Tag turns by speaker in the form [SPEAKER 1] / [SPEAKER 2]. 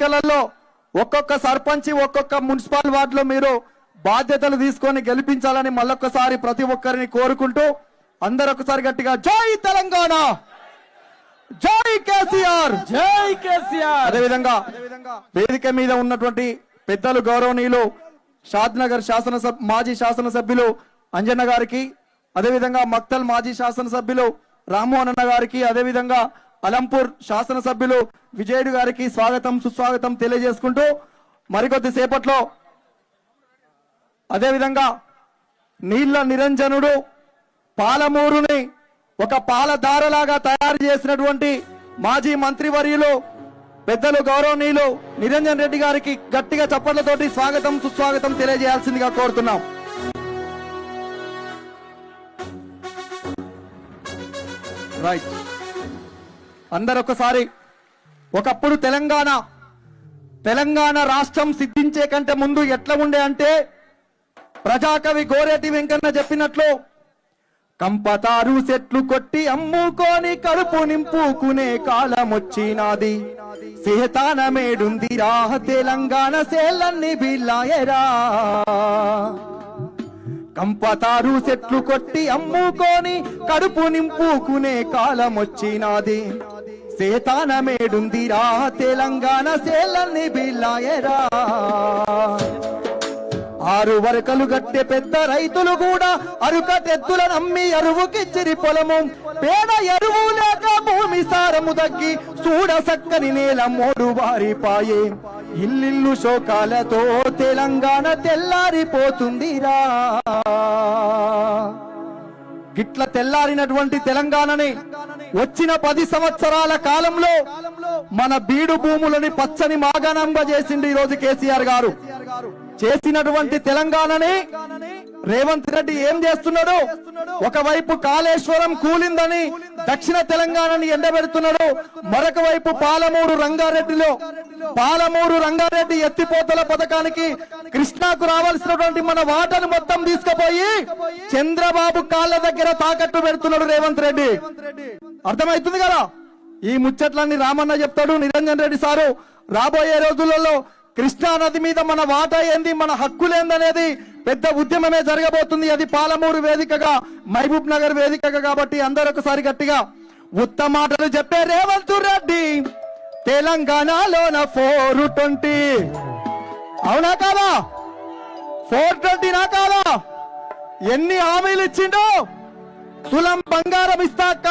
[SPEAKER 1] ఎన్నికలలో ఒక్కొక్క సర్పంచి ఒక్కొక్క మున్సిపల్ వార్డులో మీరు బాధ్యతలు తీసుకొని గెలిపించాలని మళ్ళొక్కసారి ప్రతి ఒక్కరిని కోరుకుంటూ అందరూ ఒకసారి గట్టిగా జై తెలంగాణ! జై కేసీఆర్!
[SPEAKER 2] జై కేసీఆర్!
[SPEAKER 1] అదేవిధంగా వేదిక మీద ఉన్నటువంటి పెద్దలు గౌరవనీయులు షాద్ నగర్ శాసనసభ మాజీ శాసనసభ్యులు అంజన్న గారికి అదేవిధంగా మక్తల్ మాజీ శాసనసభ్యులు రామ్మోహన్ అన్న గారికి అదేవిధంగా అలంపూర్ శాసనసభ్యులు విజయుడు గారికి స్వాగతం సుస్వాగతం తెలియజేసుకుంటూ మరికొద్ది సేపట్లో అదేవిధంగా నీళ్ళ నిరంజనుడు పాలమూరుని ఒక పాలధారలాగా తయారు చేసినటువంటి మాజీ మంత్రివర్యులు పెద్దలు గౌరవనీయులు నిరంజన్ రెడ్డి గారికి గట్టిగా చప్పట్లతోటి స్వాగతం సుస్వాగతం తెలియజేయాల్సిందిగా కోరుతున్నాం. రైట్. అందరు ఒకసారి ఒకప్పుడు తెలంగాణ తెలంగాణ రాష్ట్రం సిద్ధించే కంటే ముందు ఎట్లా ఉండే అంటే ప్రజాకవి గోరేటి వెంకన్న చెప్పినట్లు కంపతారు చెట్లు కొట్టి అమ్ముకొని కడుపు నింపుకునే కాలం వచ్చినాది సేతాన మేడుందిరా తెలంగాణ సేలన్ని బిల్లాయరా కంపతారు చెట్లు కొట్టి అమ్ముకొని కడుపు నింపుకునే కాలం వచ్చినాది సేతాన మేడుందిరా తెలంగాణ సేలన్ని బిల్లాయరా ఆరు వరకలు గట్టె పెద్ద రైతులు కూడా అరుక తెత్తుల నమ్మి అరువుకిచ్చిరి పొలము. పేద ఎరువు లేక భూమి సారము తగ్గి చూడ సక్కని నేల మోడు వారిపాయే. ఇల్లిల్లు శోకాలతో తెలంగాణ తెల్లారిపోతుందిరా. గిట్ల తెల్లారినటువంటి తెలంగాణని వచ్చిన పది సంవత్సరాల కాలంలో మన బీడు భూములని పచ్చని మాగానంబ చేసిండు ఈరోజు రోజు కేసీఆర్ గారు. చేసినటువంటి తెలంగాణని రేవంత్ రెడ్డి ఏం చేస్తున్నాడు? ఒకవైపు కాళేశ్వరం కూలిందని దక్షిణ తెలంగాణని ఎండబెడుతున్నాడు. మరొక వైపు పాలమూరు రంగారెడ్డిలో పాలమూరు రంగారెడ్డి ఎత్తిపోతల పథకానికి కృష్ణాకు రావాల్సినటువంటి మన వాటను మొత్తం తీసుకుపోయి చంద్రబాబు కాళ్ళ దగ్గర తాకట్టు పెడుతున్నాడు రేవంత్ రెడ్డి. అర్థమవుతుంది కదా? ఈ ముచ్చట్లన్నీ రామన్న చెప్తాడు నిరంజన్ రెడ్డి సారు. రాబోయే రోజులలో కృష్ణా నది మీద మన వాటా ఏంది మన హక్కులేందనేది పెద్ద ఉద్యమమే జరగబోతుంది. అది పాలమూరు వేదికగా మహబూబ్ నగర్ వేదికగా కాబట్టి అందరూ ఒకసారి గట్టిగా ఉత్తమాటలు చెప్పే రేవంత్ రెడ్డి. తెలంగాణలోన ఫోర్ ట్వంటీ. అవునా కాదా? ఫోర్ ట్వంటీ నా కాదా? ఎన్ని హామీలు ఇచ్చిండో? తులం బంగారం ఇస్తా